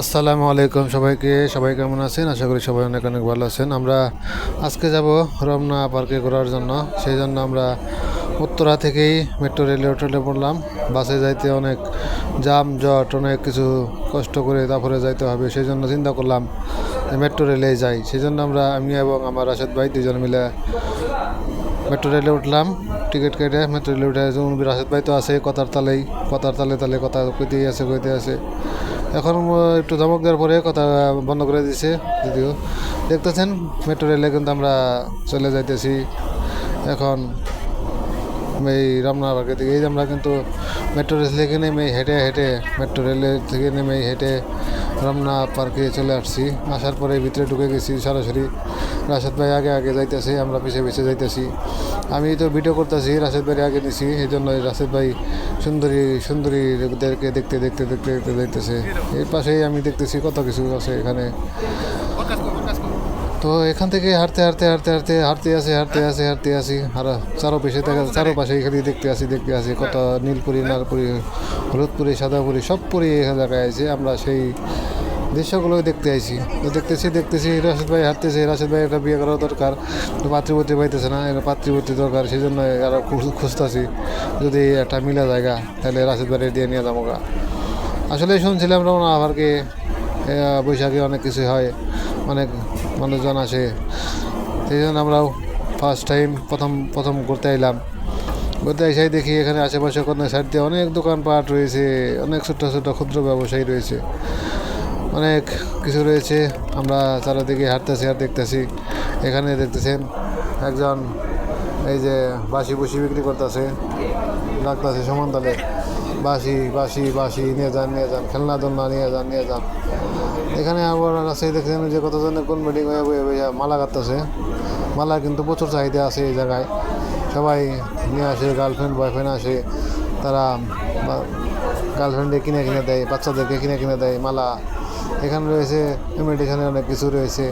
আসসালামু আলাইকুম সবাইকে। সবাই কেমন আছেন? আশা করি সবাই অনেক অনেক ভালো আছেন। আমরা আজকে যাব রমনা পার্কে ঘোরার জন্য। সেই জন্য আমরা উত্তরা থেকেই মেট্রো রেলে হোটেলে পড়লাম। বাসে যাইতে অনেক জাম, জট, অনেক কিছু কষ্ট করে তারপরে যাইতে হবে। সেই জন্য চিন্তা করলাম মেট্রো রেলে যাই। সেই জন্য আমরা আমি এবং আমার রাশেদ ভাই দুজন মিলে মেট্রো রেলে উঠলাম, টিকিট কেটে মেট্রো রেলে উঠে রাশেদ ভাই তো আছে, কথার তালেই, কথার তালে তালে কথা কইতেই আছে কইতে আছে। এখন একটু ধমক দেওয়ার পরে কথা বন্ধ করে দিছে, যদিও। দেখতেছেন, মেট্রো রেলে কিন্তু আমরা চলে যাইতেছি। এখন এই রমনা পার্কের দিকে, এই যে আমরা কিন্তু মেট্রো রেল থেকে নেমে হেঁটে হেঁটে মেট্রো রেলের থেকে নেমে হেঁটে রমনা পার্কে চলে আসছি। আসার পরে ভিতরে ঢুকে গেছি, সরাসরি রাশেদ ভাই আগে আগে যাইতেছি, আমরা পিছিয়ে পিছিয়ে যাইতেছি। আমি তো ভিডিও করতেছি, রাশেদ ভাই আগে নিছি এই জন্য রাশেদ ভাই সুন্দরী, সুন্দরীদেরকে দেখতে দেখতে দেখতে দেখতে যাইতেছে। এর পাশেই আমি দেখতেছি কত কিছু আছে এখানে। তো এখান থেকে হাঁটতে হাঁটতে হাঁটতে হাঁটতে হাঁটতে আসি হাঁটতে আসি হাঁটতে আসি। আর চারো পাশে দেখা চারো পাশে এখানে দেখতে আসি দেখতে আসি। কত নীলপুরি নালপুরি হলুদপুরি, সাদাপুরি সব পুরি এখানে জায়গায় আছে আমরা সেই দৃশ্যগুলো দেখতে আইছি। তো দেখতেছি দেখতেছি, রাশেদ ভাই হাঁটতেছে। রাশেদ ভাই একটা বিয়ে করা দরকার। পাত্রীপতি পাইতেছে না। এটা পাত্রীপতি দরকার সেই জন্য আরও খুঁজতেছি। যদি একটা মিলা জায়গা, তাহলে রাশেদ ভাই দিয়ে নিয়ে যাব আসলে শুনছিলাম রমনা আবারকে বৈশাখে অনেক কিছু হয়, অনেক মানুষজন আসে। সেই জন্য আমরাও ফার্স্ট টাইম প্রথম প্রথম ঘুরতে এলাম ঘুরতে এসেই দেখি এখানে আশেপাশে কোনো সাইড দিয়ে অনেক দোকানপাট রয়েছে, অনেক ছোটো ছোটো ক্ষুদ্র ব্যবসায়ী রয়েছে। অনেক কিছু রয়েছে, আমরা চারিদিকে হাঁটতেছি আর দেখতেছি। এখানে দেখতেছেন একজন এই যে বাসি বুসি বিক্রি করতেছে সমান তালে বাসি বাসি বাসি নিয়ে যান নিয়ে যান, খেলনা, দোলনা, নিয়ে যান নিয়ে যান। এখানে আবার আছে দেখছেন যে কতজনের কোন মিটিং হয়ে বয়ে বয়ে মালা কাটতেছে। মালা কিন্তু প্রচুর চাহিদা আছে এই জায়গায়। সবাই নিয়ে আসে গার্লফ্রেন্ড বয়ফ্রেন্ড আসে। তারা গার্লফ্রেন্ডে কিনে কিনে দেয়, বাচ্চাদেরকে কিনে কিনে দেয় মালা। এখানে রয়েছে ইমিটেশনের অনেক কিছু রয়েছে।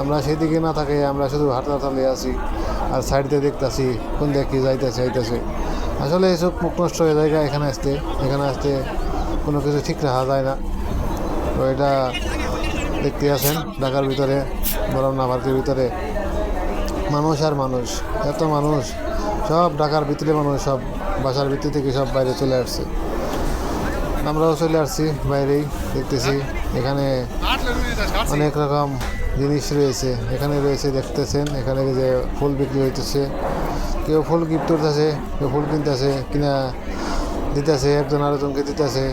আমরা সেই দিকে না থাকে আমরা শুধু হাঁটা চালে আছি, আর সাইড দিয়ে দেখতেছি, কোন দিকে কি যাইতেছে যাইতেছে। আসলে এইসব মুখ নষ্ট হয়ে জায়গা এখানে আসতে। এখানে আসতে কোনো কিছু ঠিক রাখা যায় না। তো এটা দেখতে আছেন, ঢাকার ভিতরে, বরং না পার্কের ভিতরে। মানুষ আর মানুষ, এত মানুষ, সব ঢাকার ভিতরে মানুষ, সব বাসার ভিতর থেকে সব বাইরে চলে আসছে। আমরাও চলে আসছি বাইরেই, দেখতেছি এখানে অনেক রকম জিনিস রয়েছে। এখানে রয়েছে দেখতেছেন, এখানে যে ফুল বিক্রি হইতেছে। কেউ ফুল গিফট করতেছে, কেউ ফুল কিনতেছে, কিনা দিতেছে, একজন আরেকজনকে দিতেছে।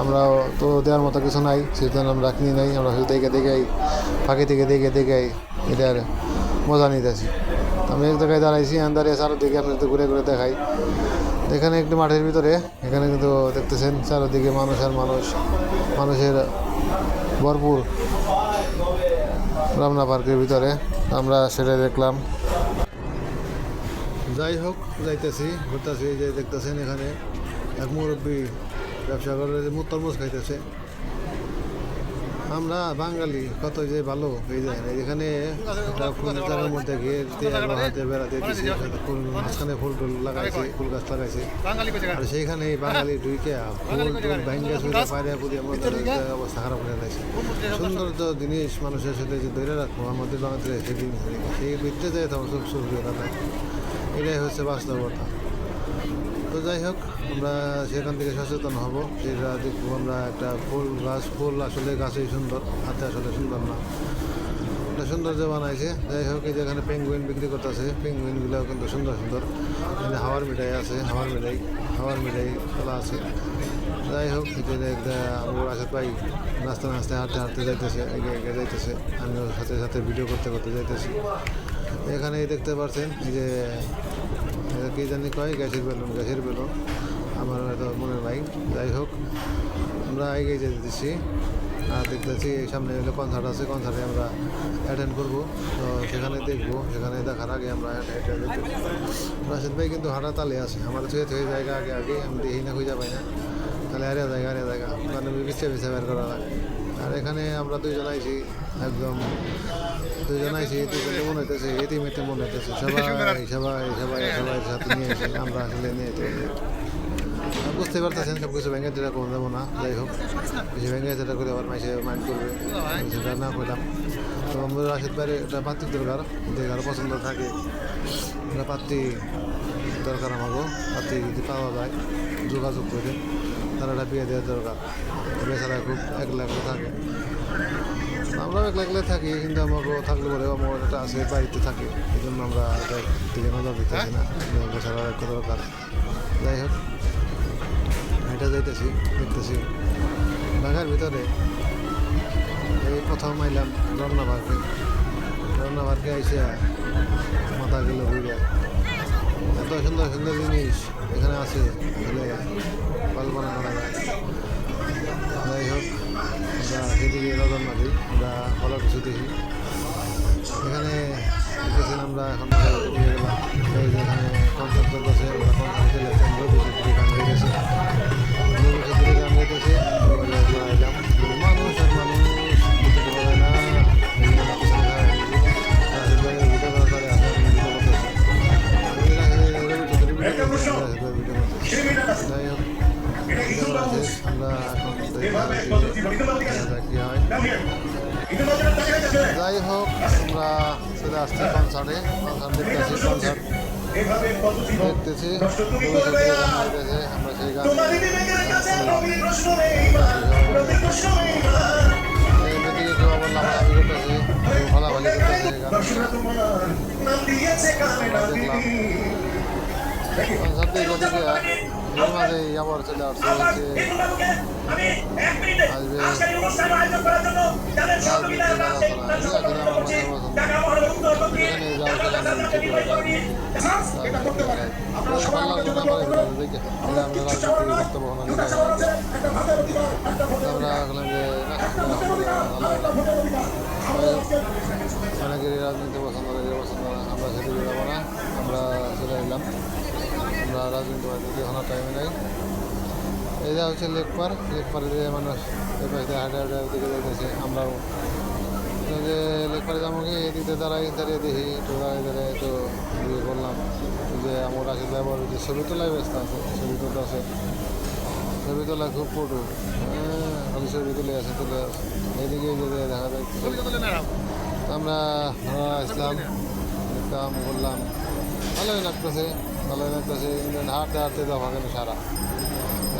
আমরাও তো দেওয়ার মতো কিছু নাই, সেজন্য আমরা কিনি নাই, আমরা শুধু দেখে দেখেই, ফাঁকি থেকে দেখে দেখেই এটার মজা নিতেছি। আমি এক জায়গায় দাঁড়াইছি আমি দাঁড়িয়ে চারোদিকে আপনাদের ঘুরে ঘুরে দেখাই। এখানে একটু মাঠের ভিতরে, এখানে কিন্তু দেখতেছেন চারোদিকে মানুষ আর মানুষ, মানুষের ভরপুর। রমনা পার্কের ভিতরে, আমরা সেটা দেখলাম। যাই হোক যাইতেছি, ঘুরতেছি, এই যে দেখতেছেন এখানে এক মুরব্বী ব্যবসা করে তরমুজ খাইতেছে। আমরা বাঙালি, কত যে ভালো, এই যে এখানে মধ্যে গিয়ে বেড়াতে দিয়েছি মাঝখানে ফুল টুল লাগাইছে, ফুল গাছ লাগাইছে। আর সেইখানে বাঙালি ঢুকে ফুল টুল ভাঙ্গা পুড়িয়ে আমাদের অবস্থা খারাপ করে দিয়েছে সুন্দর তো জিনিস মানুষের সাথে যে ধরে রাখব, আমাদের বাংলাদেশে সেই ভিতরে যায় তখন সব দেয় এটাই হচ্ছে বাস্তবতা। তো যাই হোক, আমরা সেখান থেকে সচেতন হব। সেটা দেখব আমরা একটা ফুল গাছ, ফুল আসলে গাছই সুন্দর, হাতে আসলে সুন্দর না। এটা সৌন্দর্য বানাইছে। যাই হোক, এই যেখানে পেঙ্গুইন বিক্রি করতেছে। পেঙ্গুইনগুলো কিন্তু সুন্দর সুন্দর। এখানে হাওয়ার মিঠাই আছে, হাওয়ার মিঠাই হাওয়ার মিঠাই খোলা আছে। যাই হোক এটা একটা আমার আসার পাই নাচতে নাচতে হাঁটতে হাঁটতে যাইতেছে, এগিয়ে এগিয়ে যাইতেছে। আমিও সাথে সাথে ভিডিও করতে করতে যাইতেছি। এখানে দেখতে পাচ্ছেন যে কি জানি কয়? গ্যাসের বেলুন গ্যাসের বেলুন। আমার হয়তো মনে নাই। যাই হোক, আমরা এগিয়ে যেতে দিচ্ছি। আর দেখতেছি সামনে হলে কনসার্ট আছে, কনসার্টে আমরা অ্যাটেন্ড করব। তো সেখানে দেখব, সেখানে দেখার আগে আমরা রাশেদ ভাই কিন্তু হাঁটা তালে আছে। আমার ছুঁয়ে ছুঁয়ে জায়গা আগে আগে, আমি দেখি না, খুঁজে পাই না। তাহলে আরে জায়গা আরে জায়গা। ওখানে বিছে বিছে বের করা লাগে। আর এখানে আমরা দুইজন আইছি, একদম দুজন আইছি দুজনে মনে হইতেছে এটি মেতে মনে হইতেছে। সবাই সবাই সবাই সবাই সাথে নিয়ে এসে আমরা আসলে নিয়ে বুঝতে পারতেছেন সব কিছু ভেঙে যেটা করে দেবো না। যাই হোক, বেশি ভেঙে যেটা করে আবার মাইসে মাইন্ড করবে, সেটা না করলাম। তো আমাদের রাশেদ বাইরে এটা পাত্রী দরকার কারও পছন্দ থাকে এটা পাত্রী দরকার আমাকেও, পাত্রী যদি পাওয়া যায়, যোগাযোগ করে। তারা বিয়ে দেওয়ার দরকার। বেচারা খুব একলা একলা থাকে। আমরাও একলা একলা থাকি, কিন্তু আমাকেও থাকলে পরে আমার একটা আছে, বাড়িতে থাকে। এই জন্য আমরা দিকে নজর দিতেছি না। বেচারা একটা দরকার যাই হোক এটা যাইতেছি, দেখতেছি। ঢাকার ভিতরে এই প্রথম আইলাম রমনা পার্কে। রমনা পার্কে আইসে মাথা গেল ঘুরে। এত সুন্দর সুন্দর জিনিস এখানে আছে। আসলে কল্পনা করা যায় যাই হোক, আমরা সেদিকে নজর না দিই, আমরা ভালো কিছু দেখি। এখানে দেখেছেন আমরা এখন গেলাম এখানে কনসার্ট চলতেছে, আমরা কনসার্ট চলে দেখতেছি। আমরা সেই গান মেয়েটিকে কেউ আবার লাফালাফি করতেছে কেউ ভালাভালি করতেছে দেখলাম দেখে দেখে এর মাঝে আবার চলে আসছে আসবে রাজনীতি পরে আমরা রাজনীতি পছন্দ করে পছন্দ আমরা সেদিকে যাব না আমরা চলে এলাম আমরা রাজনীতি বাড়িতে এখন টাইমে নাই যা হচ্ছে লেকপার লেকপারে যে মানুষ এই পাশে হাঁটে হাঁটে ওদিকে যাইতেছে আমরাও যে লেকপারে যাব কি এদিকে দাঁড়াই দাঁড়িয়ে দেখি একটু দাঁড়িয়ে দাঁড়িয়ে একটু ইয়ে করলাম যে আমার রাশিদ ব্যবহার যে ছবি তোলায় ব্যস্ত আছে ছবি তোলা আছে। ছবি তোলা খুব ফটো হ্যাঁ খালি ছবি তুলে আছে তুলে এদিকে এই যে দেখা যায় আমরা আসলাম দেখলাম বললাম ভালোই লাগতেছে ভালোই লাগতেছে। হাঁটতে হাঁটতে তো হবে না সারা?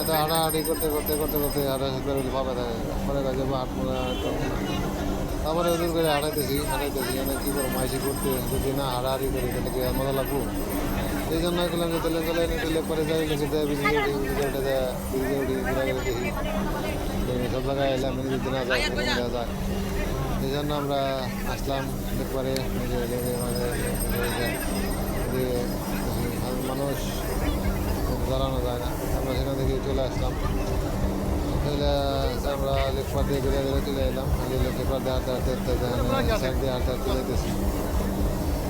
এটা হাঁটাহাঁটি করতে করতে করতে করতে হাঁটা বেরোলে পাবে থাকে। পরে কাজে হাট তারপরে ওদিন করে হাঁটাইতেছি হাঁটাইতেছি মানে কী করব, মাইসি করতে যদি না হাঁটাহাঁটি করি তাহলে কি মজা লাগবো? এই জন্য গেলাম যে তেলে চলে এনে তেলে পরে যাই, লেগে দেয় বিজলি উঠি উঠে দেয় বিজলি উঠি ঘুরে ঘুরে দেখি। সব জায়গায় এলাম যদি না যায় দেওয়া যায়। এই জন্য আমরা আসলাম মানে মানুষ দাঁড়ানো যায় না। আমরা সেখান থেকে চলে আসলাম। চলে আমরা লেকপার দিয়ে ঘুরে ঘুরে চলে এলাম লেকপার দিয়ে হাঁটতে হাঁটতে হাঁটতে সাইড দিয়ে হাঁটতে হাঁটতে যাইতেছি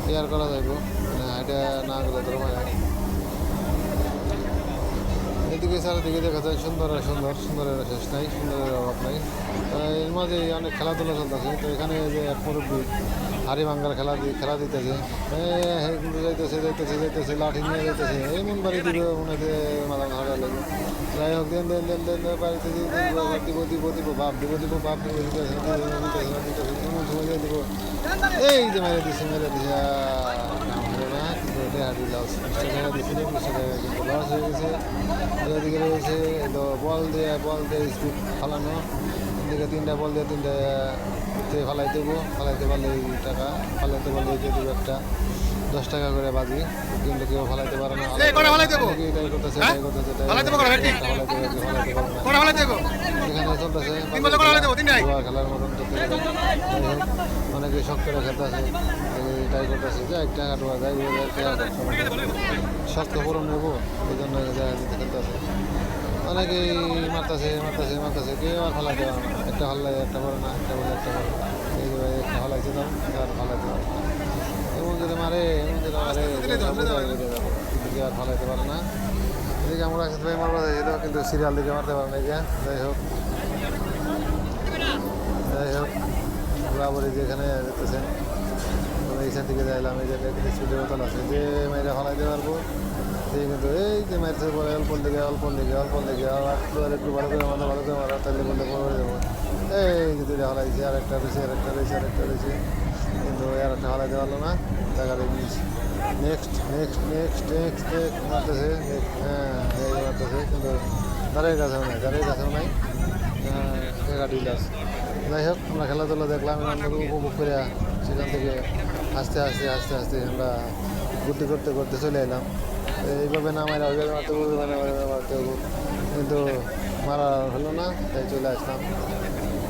কি আর করা যাইব মানে হাইটা না গেলে তো রমায় এদিকে চারিদিকে দেখা যায় সুন্দর আর সুন্দর সুন্দরের শেষ নাই সুন্দরের অভাব নাই এর মাঝে অনেক খেলাধুলা চলতেছে তো এখানে যে এক মুরব্বী হাড়ি ভাঙ্গার খেলা দিয়ে খেলা দিতেছে কিন্তু যাইতেছে যাইতেছে যাইতেছে লাঠি নিয়ে যাইতেছে এমন বাড়ি দিবে মনে হচ্ছে মাথা যাই হোক দেন দেন দেন দেন বাড়িতে দিব দিব দিব দিব বাপ দিব দিব বাপ দিব দিব এই যে মেরে দিছে মেরে দিছে টাকা দিয়েছিল বিশ টাকা কিন্তু লস হয়ে গেছে এদিকে রয়েছে বল দিয়ে বল দিয়ে স্পিড ফালানো এদিকে তিনটা বল দিয়ে তিনটা ফালাই দেবো ফালাইতে পারলে টাকা ফালাইতে পারলে এই যে দেবো একটা দশ টাকা করে বাজি। কিন্তু কেউ ফালাইতে পারে না। ফালাই এটাই করতেছে হ্যাঁ? এটাই করতেছে ফালাই এখানে চলতেছে খেলার মতন অনেকে শখ করে খেলতেছে এটাই করতেছে। যে এক টাকা টোয়া যাই স্বাস্থ্য পূরণ নেব এই জন্য খেলতেছে। অনেকেই মারতেছে মারতেছে মারতেছে কেউ আর ফালাইতে পারে না। একটা ফাল্লাই একটা পারে না একটা বলে একটা পারে না এই যে একটা ফালাইছে দাম আর ফালাইতে পারে কিন্তু কেউ আর ফালাইতে পারে না। এদিকে আমরা কিন্তু সিরিয়াল দিকে মারতে পারে না যাই হোক। যাই হোক বরাবরই যেখানে আমি এইখান থেকে যাইলাম এই জায়গায় কিন্তু স্পিডের বোতল আছে। যে মেয়েরা ফালাইতে পারব, সে কিন্তু এই যে মারছে বলে অল্প দিকে অল্প দিকে অল্প দিকে, আর একটু ভালো করে মারা ভালো করে মারা তাহলে বললে বড় যাব। এই দুইটা হলাইছে আর একটা রয়েছে আর একটা রয়েছে আর একটা রয়েছে কিন্তু একটা হলাইতে পারল না টাকা দিয়ে next next next next next মারতেছে হ্যাঁ মারতেছে, কিন্তু দাঁড়িয়ে কাছেও নাই দাঁড়িয়ে কাছেও নাই। টাকা ডিলার্স যাই হোক, আমরা খেলাধুলা দেখলাম আমরা উপভোগ করে সেখান থেকে আস্তে আস্তে আস্তে আস্তে আমরা ঘুরতে করতে করতে চলে এলাম। এইভাবে না মারা ওইভাবে মারতে হবে, ওইভাবে না মারতে হবে। কিন্তু মারা হলো না, তাই চলে আসলাম।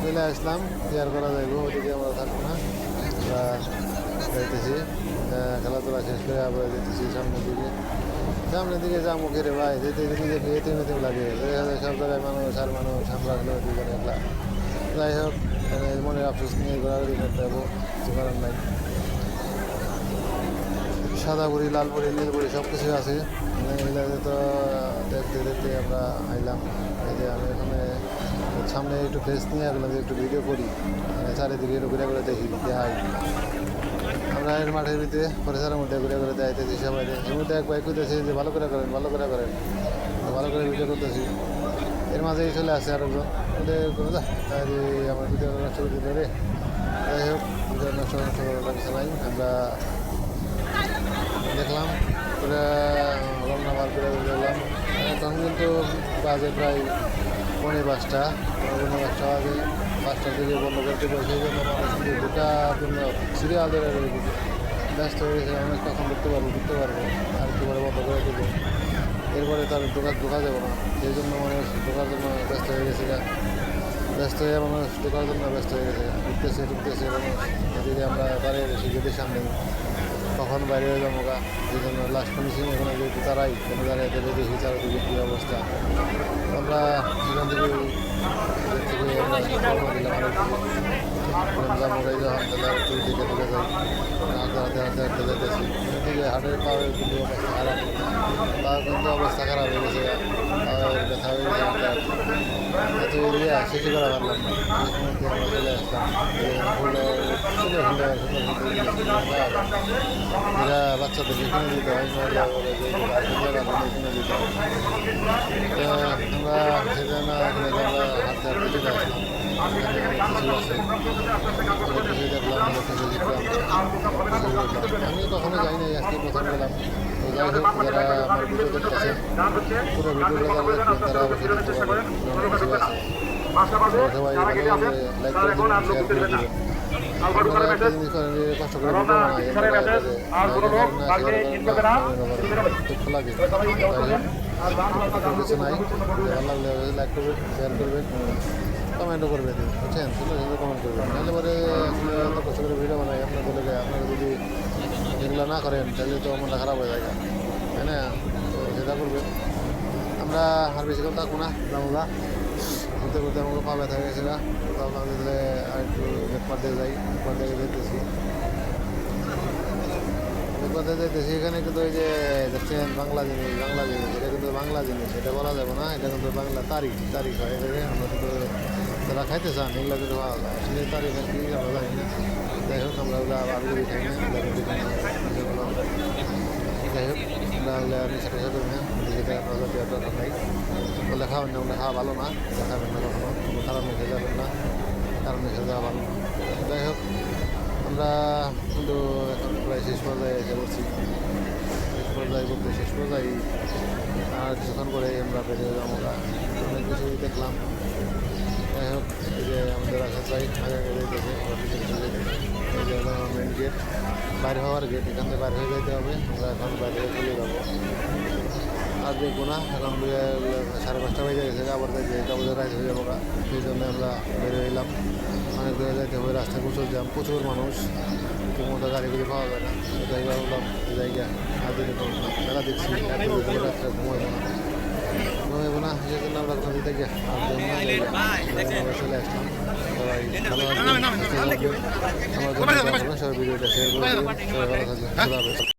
চলে আসলাম কেয়ার করা যাইব ওদিকে আমরা থাকব না। যাইতেছি খেলাধুলা শেষ করে আবার যেতেছি সামনের দিকে। সামনের দিকে যা মুখে রে ভাই, যেতে যেতে দেখি এতে মেতে লাগে সব জায়গায় মানুষ আর মানুষ, আমরা আসলে দুজন একলা। যাই হোক মানে মনে আফসোস নিয়ে ঘোরাঘুরি করতে যাব, কিছু করার নাই। সাদা বুড়ি, লাল বুড়ি, নীল বুড়ি সব কিছু আছে। মানে তো দেখতে দেখতে আমরা আইলাম। এই যে আমি সামনে একটু ফেস নিয়ে আসলাম যে একটু ভিডিও করি। মানে চারিদিকে একটু ঘুরে ঘুরে দেখি দেখাই আমরা এর মাঠের ভিতরে, পরিসরের মধ্যে ঘুরে ঘুরে দেখাইতেছি সবাই। এর মধ্যে এক বাইক করতেছি যে, ভালো করে করেন, ভালো করে করেন। ভালো করে ভিডিও করতেছি। এর মাঝেই চলে আসে আরেকজন। আমার ভিডিও নষ্ট করে দিল যাই হোক ভিডিও নষ্ট নষ্ট করার লাগছে নাই আমরা দেখলাম, পুরো বার করে দেখলাম। তখন কিন্তু বাজে প্রায় পৌনে পাঁচটা পৌনে পাঁচটা বাজে, পাঁচটার থেকে বন্ধ করতে বসে সেই জন্য মানুষ দুটার জন্য সিরিয়াল ধরে রয়েছে ব্যস্ত হয়ে গেছে আমি কখন ঢুকতে পারব ঢুকতে পারব, আর একটু পরে বন্ধ করে দেবো। এরপরে তার দোকান ঢোকা যাবে না। সেই জন্য মানুষ ঢোকার জন্য ব্যস্ত হয়ে গেছে। ব্যস্ত হয়ে মানুষ ঢোকার জন্য ব্যস্ত হয়ে গেছে ঢুকতেছে ঢুকতেছে, মানুষ। এদিকে আমরা দাঁড়িয়ে রয়েছি গেটের সামনে কখন বাইরে হয়ে যাব গা। সেই জন্য লাস্ট ফিনিশিং এখানে যেহেতু তারাই এখানে দাঁড়িয়ে দেবে দেখি চারিদিকে কী অবস্থা। আমরা এখান থেকে আমরা হাটের অবস্থা খারাপ। কিন্তু অবস্থা খারাপ হয়ে গেছে শেষই করা পারলাম না। এই চলে আসলাম। সুন্দর এরা বাচ্চাদের কিনে দিতে হয় কিনে দিতে হয় আমরা সেজন্য এখানে আমরা হাঁটতে হাঁটতে চলে আসলাম আমি কখনো যাই নাই আজকে প্রথম গেলাম তো যাই হোক যারা আমার ভিডিও দেখতেছে পুরো ভিডিওটা তারা অবশ্যই আছে সবাই লাইক করে দেবেন দুঃখ লাগে। কিছু নাই ভালো লাগলে লাইক করবেন শেয়ার করবেন কমেন্টও করবেন বুঝছেন? সুন্দর কমেন্ট করবেন। নাহলে পরে আসলে এত কষ্ট করে ভিডিও বানাই আপনাদের লোকে আপনারা যদি এগুলো না করেন তাহলে তো মনটা খারাপ হয়ে যায়। তাই না? তো সেটা করবেন। আমরা আর বেশি কথা থাকব না আমরা ঘুরতে ঘুরতে আমাকে পা ব্যথা গেছে না আর একটু বেকপার দিয়ে যাই বেকপার দিয়ে যেতেছি বেকপার দিয়ে যেতেছি এখানে কিন্তু ওই যে দেখছেন বাংলা জিনিস বাংলা জিনিস, এটা কিন্তু বাংলা জিনিস, এটা বলা যাবে না, এটা কিন্তু বাংলা তারিখ তারিখ হয় এটাকে আমরা কিন্তু যারা খাইতে চান, এগুলো কিন্তু ভালো লাগে আসলে তারিখ আর কি আমরা জানি না। যাই হোক, আমরা ওগুলো আবার খাই না যাই হোক। আমরা ওগুলো নিশাটা সাথে না যেটা আমরা জাতীয় দরকার নাই বলে খাবেন না ওগুলো খাওয়া ভালো না খাবেন না কখনো কারণ মেখে যাবেন না কারণ মেখে যাওয়া ভালো না। যাই হোক, আমরা কিন্তু এখন প্রায় শেষ পর্যায়ে এসে পড়ছি। শেষ পর্যায়ে বলতে শেষ পর্যায়ে আর কিছুক্ষণ করে আমরা বেরিয়ে যাব অনেক কিছুই দেখলাম। যাই হোক এই যে আমাদের আশা চাই মেন গেট বাইরে হওয়ার গেট এখান থেকে বাইরে হয়ে যেতে হবে। আমরা এখন বাইরে হয়ে চলে যাব। আর দেখব না এখন সাড়ে পাঁচটা বেজে গেছে, আবার যাইতে যাব রাইজ হয়ে যাব। সেই জন্য আমরা বেরিয়ে এলাম। অনেক দূরে যাইতে হবে, রাস্তায় প্রচুর জ্যাম, প্রচুর মানুষ। মতো গাড়িগুলি পাওয়া যায় না। এটাই ভাবলাম জায়গা আর তো মেলা দেখছি রাস্তায় ঘুমাইবো না। ঘুমাইবো না সেই জন্য আমরা জায়গা আমরা চলে আসলাম সবাই সবাই ভিডিওটা।